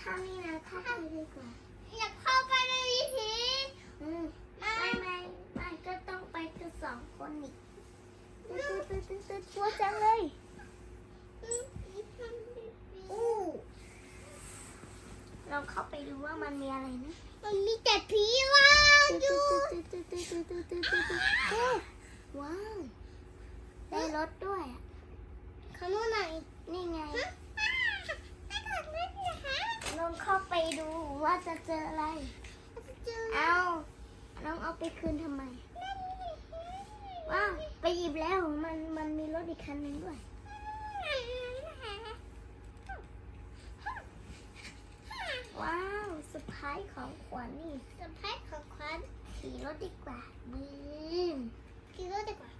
ทานี้นะเข้าไปดีกว่าอยากเข้าไปในวิธีอืมไม่ไม่ไม่ก็ต้องไปกันสองคนอีกตึ๊ดตึ๊ดตึ๊ดตึ๊ดชัวจังเลยอู้ลองเข้าไปดูว่ามันมีอะไรนะ มันมีแต่ผีว่างอยู่ว้าวได้รถด้วยอะขโมยไหนนี่ไง ฮะไม่กดไม่ได้ฮะ ลองเข้าไปดู ว่าจะเจออะไรเจอเอาน้องเอาไปคืนทำไมว้าวไปหยิบแล้วมันมันมีรถอีกคันหนึ่งด้วยว้าวสไพรส์ของขวัญนี่สะพายของขวัญขี่รถดีกว่าบืมกินรถดีกว่า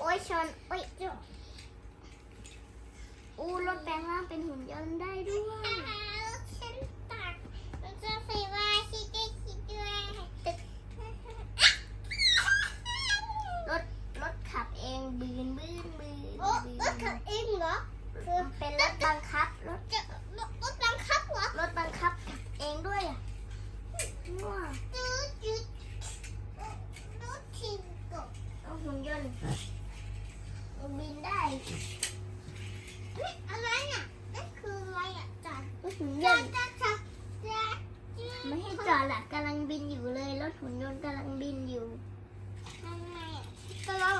โอ้ยชนโอ้ยจบอู้รถแปลงร่างเป็นหุ่นยนต์ได้ด้วย คือเป็นรถบังคับรถจะรถบังคับเหรอรถบังคับ เองด้วยอะว้าวจืดจืดรถทิงกบเอาหุ่นยนต์บินได้อะไรอะนั่นคืออะไรอะจันรถหุ่นยนต์จันจันจันไม่ให้จอดละกำลังบินอยู่เลยรถหุ่นยนต์กำลังบินอยู่ทำไมอะก็เรา